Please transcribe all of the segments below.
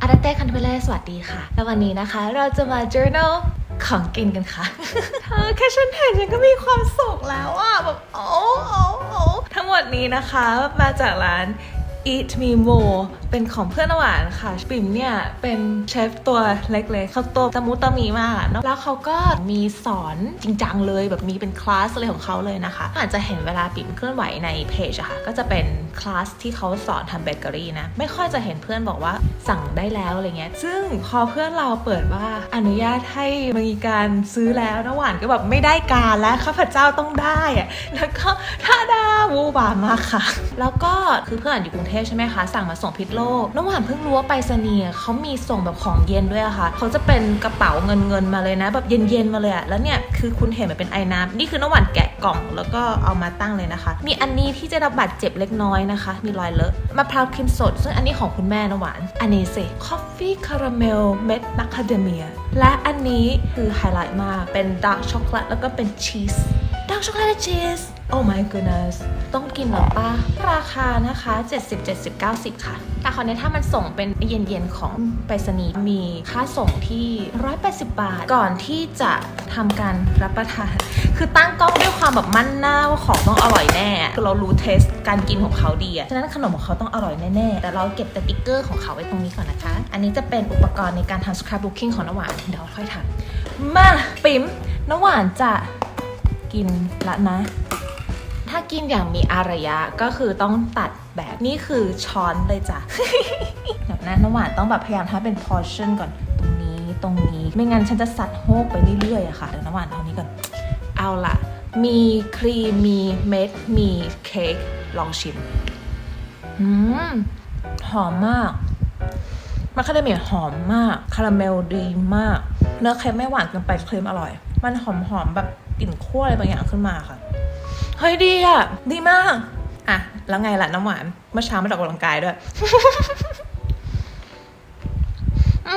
อาราเต้คันเทเลสวัสดีค่ะ แล้ววันนี้นะคะเราจะมา journal ของกินกันค่ะเธอแค่ฉันเห็นฉันก็มีความสุขแล้วอะแบบโอ้โอ้โอ้ทั้งหมดนี้นะคะมาจากร้าน Eat Me More เป็นของเพื่อนหวานค่ะ ปิ่มเนี่ยเป็นเชฟตัวเล็กๆเขาตัวตะมุตะมีมากอะแล้วเขาก็มีสอนจริงจังเลยแบบมีเป็นคลาสอะไรของเขาเลยนะคะ อาจจะเห็นเวลาปิ่มเคลื่อนไหวในเพจอะค่ะก็จะเป็นคลาสที่เขาสอนทำเบเกอรี่นะไม่ค่อยจะเห็นเพื่อนบอกว่าสั่งได้แล้วอะไรเงี้ยซึ่งพอเพื่อนเราเปิดว่าอนุญาตให้มีการซื้อแล้วน้ำหวานก็แบบไม่ได้การแล้วข้าพเจ้าต้องได้อะแล้วก็ท่าดาวูบามากค่ะ แล้วก็คือเพื่อนอยู่กรุงเทพใช่ไหมคะ สั่งมาส่งพิษโลกน้ำหวานเพิ่งรู้ว่าไปรษณียเขามีส่งแบบของเย็นด้วยอะค่ะเขาจะเป็นกระเป๋าเงินเงินมาเลยนะ แบบเย็นๆมาเลยอะแล้วเนี่ยคือคุณเห็นมันเป็นไอ้น้ำนี่คือน้ำหวานแกะกล่องแล้วก็เอามาตั้งเลยนะคะ มีอันนี้ที่จะรับบาดเจ็บเล็กน้อยนะคะ มีรอยเลอะมะพร้าวครีมสด ซึ่งอันนี้ของคุณแม่น้ำหวาน อันนี้สิคอฟฟี่คาราเมลเม็ดมาคาเดเมียและอันนี้คือไฮไลท์มากเป็นดาร์กช็อกโกแลตแล้วก็เป็นชีสดาร์กช็อกโกแลตชีส โอ้ my goodness ต้องกินหรอป้าราคานะคะ 70 70 90 ค่ะ แต่คราวนี้ถ้ามันส่งเป็นเย็นๆของไปรษณีย์มีค่าส่งที่ 180 บาท ก่อนที่จะทำการรับประทาน คือตั้งกล้องด้วยความแบบมั่นหน้าว่าของต้องอร่อยแน่คือเรารู้เทสการกินของเขาดีอะฉะนั้นขนมของเขาต้องอร่อยแน่ๆ แต่เราเก็บสติ๊กเกอร์ของเขาไว้ตรงนี้ก่อนนะคะ อันนี้จะเป็นอุปกรณ์ในการทำ scrapbooking ของน้ำหวานเดี๋ยวค่อยทำมา ปิ๋มน้ำหวานจะกินละนะ ถ้ากินอย่างมีอารยะก็คือต้องตัดแบบนี่คือช้อนเลยจ้ะแบบนั้นน้ำหวานต้องแบบพยายามทำเป็น portion ก่อนตรงนี้ตรงนี้ ไม่งั้นฉันจะสัดโฮกไปเรื่อยๆอะค่ะเดี๋ยวน้ำหวานเอานี้ก่อนเอาละมีครีมมีเม็ดมีเค้กลองชิมอืมหอมมากมาคาเดเมียหอมมาก คาราเมลดีมาก เนื้อเค็มไม่หวานเกินไปเคลมอร่อย มันหอมๆแบบกลิ่นคั่วอะไรบางอย่างขึ้นมาค่ะ เฮ้ยดีอะ ดีมาก อะ แล้วไงล่ะน้ำหวาน เมื่อเช้ามาออกกำลังกายด้วย อื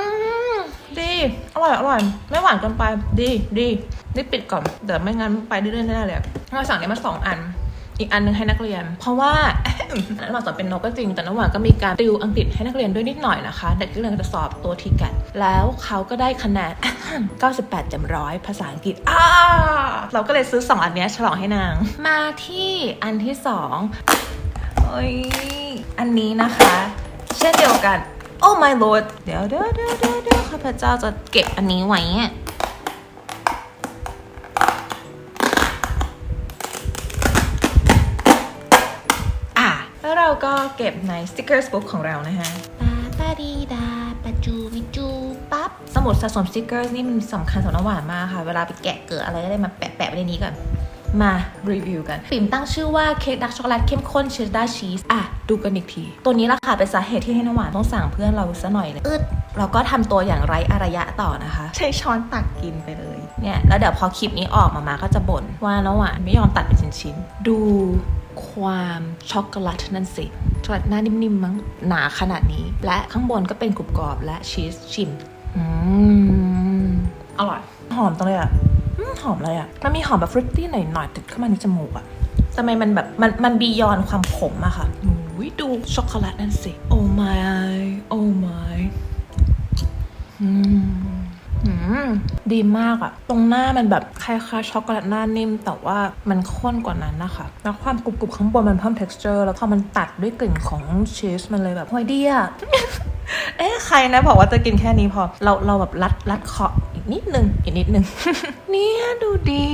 มดี อร่อย อร่อย ไม่หวานเกินไป ดี ดี นี่ปิดก่อน เดี๋ยวไม่งั้นไปเรื่อยๆแน่ๆเลยเราสั่งนี้มาสองอัน อีกอันหนึงให้นักเรียน เพราะว่าน้ำหวานสอนเป็นนกก็จริง แต่น้ำหวานก็มีการติวอังกฤษให้นักเรียนด้วยนิดหน่อยนะคะ เด็กที่เรียนจะสอบตัวทีกันแล้วเขาก็ได้คะแนน 98จำร้อยภาษาอังกฤษอ้าเราก็เลยซื้อสองอันนี้ฉลองให้นาง มาที่อันที่สองโอ้ยอันนี้นะคะ เช่นเดียวกัน โอ้ my lord เดี๋ยวเดี๋ยวเดี๋ยวเดี๋ยวข้าพเจ้าจะเก็บอันนี้ไว้ แล้วเราก็เก็บใน stickers book ของเรานะฮะปาปาดีดาปาจูวิจูปั๊บ สมุดสะสม stickers นี่มันสำคัญสำหรับน้ำหวานมากค่ะ เวลาไปแกะเกิดอะไรก็ได้มาแปะแปะไว้ในนี้ก่อน มารีวิวกันปิ่มตั้งชื่อว่าเค้กดักช็อกโกแลตเข้มข้นเชดดาร์ชีสอะ ดูกันอีกที ตัวนี้ละค่ะเป็นสาเหตุที่ให้น้ำหวานต้องสั่งเพื่อนเราซะหน่อยเลยอึดเราก็ทำตัวอย่างไร้อารยะต่อนะคะ ใช้ช้อนตักกินไปเลยเนี่ยแล้วเดี๋ยวพอคลิปนี้ออกมามาก็จะบ่นว่าน้ำหวานไม่ยอมตัดเป็นชิ้นๆดู ความช็อกโกแลตนั่นสิช็อกโกแลตหน้านิ่มๆมั้งหนาขนาดนี้ และข้างบนก็เป็นกรุบกรอบและชีสชิมอืมอร่อย หอมตรงเลยอะอืมหอมเลยอะ มันมีหอมแบบฟรุตตี้หน่อยๆติดเข้ามาในจมูกอะทำไมมันแบบมันมันบียอนความขมอะค่ะอุ้ยดูช็อกโกแลตนั่นสิ โอ้ my โอ้ my อืมอืม ดีมากอะตรงหน้ามันแบบคล้ายๆช็อกโกแลตหน้านิ่ม แต่ว่ามันข้นกว่านั้นนะคะแล้วความกรุบๆข้างบนมันเพิ่ม texture แล้วพอมันตัดด้วยกลิ่นของชีสมันเลยแบบโอ้ยดีอะเอ๊ะใครนะบอกว่าจะกินแค่นี้พอเราเราแบบรัดรัดเคาะอีกนิดนึงอีกนิดนึงเนี่ยดูดี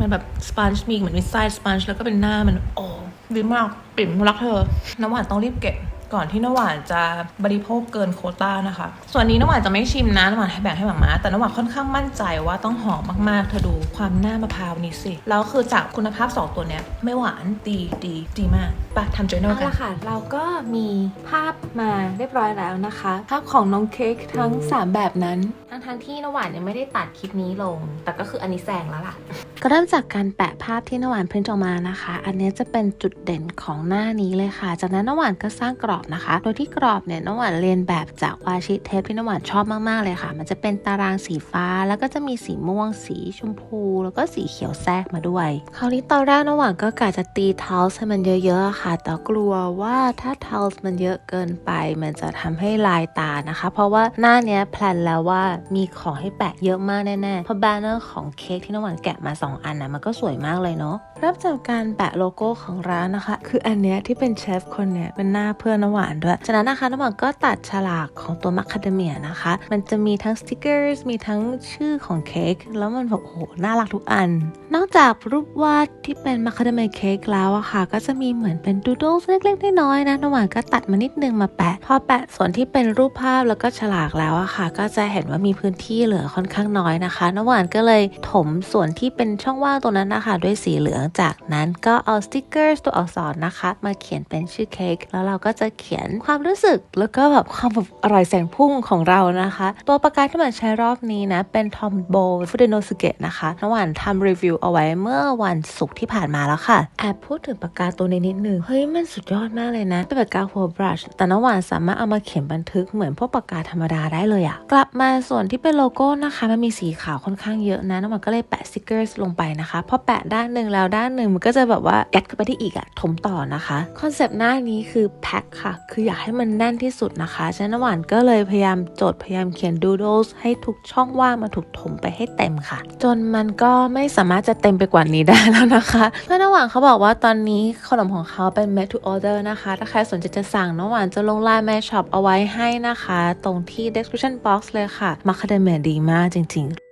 มันแบบสปอนจ์มีเหมือนมีไส้สปอนจ์แล้วก็เป็นหน้ามันโอ้ดีมากปิ่มรักเธอน้ำหวานต้องรีบเก็บ ก่อนที่น้ำหวานจะบริโภคเกินโควต้านะคะ ส่วนนี้น้ำหวานจะไม่ชิมนะน้ำหวานให้แบ่งให้หมาม่าแต่น้ำหวานค่อนข้างมั่นใจว่าต้องหอมมากๆเธอดูความหน้ามะพร้าวนี้สิแล้วคือจากคุณภาพ 2 ตัวเนี้ยไม่หวานดีดีดีมากไปทำ journal กันเอาละค่ะ เราก็มีภาพมาเรียบร้อยแล้วนะคะภาพของน้องเค้กทั้ง 3 แบบนั้น ทั้งทั้งๆที่น้ำหวานยังไม่ได้ตัดคลิปนี้ลง แต่ก็คืออันนี้แซงแล้วล่ะ ก็เริ่มจากการแปะภาพที่น้ำหวานเพ้นท์ออกมานะคะ อันนี้จะเป็นจุดเด่นของหน้านี้เลยค่ะ จากนั้นน้ำหวานก็สร้างกรอบอบนะคะ โดยที่กรอบเนี่ยน้ำหวานเรียนแบบจากวาชิเทปที่น้ำหวานชอบมาก ๆ เลยค่ะ มันจะเป็นตารางสีฟ้า แล้วก็จะมีสีม่วง สีชมพู แล้วก็สีเขียวแทรกมาด้วย คราวนี้ตอนแรกน้ำหวานก็กะจะตีเทาส์ให้มันเยอะ ๆ ค่ะ แต่กลัวว่าถ้าเทาส์มันเยอะเกินไป มันจะทำให้ลายตานะคะ เพราะว่าหน้าเนี้ยแพลนแล้วว่ามีของให้แปะเยอะมากแน่ๆเพราะแบนเนอร์ของเค้กที่น้ำหวานแกะมา 2 อันนะมันก็สวยมากเลยเนาะเริ่มจากการแปะโลโก้ของร้านนะคะ คืออันเนี้ยที่เป็นเชฟคนเนี้ยเป็นหน้าเพื่อนน้ำหวานด้วย จากนั้นนะคะน้ำหวานก็ตัดฉลากของตัวมัคคาเดเมียนะคะ มันจะมีทั้งสติกเกอร์มีทั้งชื่อของเค้กแล้วมันแบบโอ้โหน่ารักทุกอัน นอกจากรูปวาดที่เป็นมัคคาเดเมียเค้กแล้วอะค่ะ ก็จะมีเหมือนเป็นดูดลเล็กๆน้อยๆนะน้ำหวานก็ตัดมานิดนึงมาแปะพอแปะส่วนที่เป็นรูปภาพแล้วก็ฉลากแล้วอะค่ะ ก็จะเห็นว่ามีพื้นที่เหลือค่อนข้างน้อยนะคะน้ำหวานก็เลยถมส่วนที่เป็นช่องว่างตรงนั้นนะคะ ด้วยสีเหลืองจากนั้นก็เอาสติกเกอร์ตัวอักษรนะคะ มาเขียนเป็นชื่อเค้กแล้วเราก็จะเขียนความรู้สึก แล้วก็แบบความแบบอร่อยแสงพุ่งของเรานะคะ ตัวปากกาที่มันใช้รอบนี้นะ เป็นทอมโบฟูเดโนสเกะนะคะน้ำหวานทำรีวิวเอาไว้เมื่อวันศุกร์ที่ผ่านมาแล้วค่ะ แอบพูดถึงปากกาตัวนี้นิดนึง เฮ้ย มันสุดยอดมากเลยนะ เป็นปากกาหัวบรัชแต่น้ำหวานสามารถเอามาเขียนบันทึกเหมือนพวกปากกาธรรมดาได้เลยอะกลับมาส่วนที่เป็นโลโก้นะคะ มันมีสีขาวค่อนข้างเยอะนะน้ำหวานก็เลยแปะสติกเกอร์ลงไปนะคะพอแปะด้านหนึ่งแล้วด้านหนึ่งมันก็จะแบบว่ายัดเข้าไปที่อีกอะถมต่อนะคะคอนเซปต์หน้านี้คือแพ็คค่ะคืออยากให้มันแน่นที่สุดนะคะฉะนั้นหวานก็เลยพยายามจทย์พยายามเขียน doodles ให้ทุกช่องว่างมาถูกถมไปให้เต็มค่ะ จนมันก็ไม่สามารถจะเต็มไปกว่านี้ได้แล้วนะคะเพื่อนหวานเขาบอกว่าตอนนี้ขนมของเขาเป็น made to order นะคะ ถ้าใครสนใจจะสั่งน้ำหวานจะลงไลน์แมชช็อปเอาไว้ให้นะคะ ตรงที่ description box เลยค่ะมาคาเดเมียดีมากจริงๆ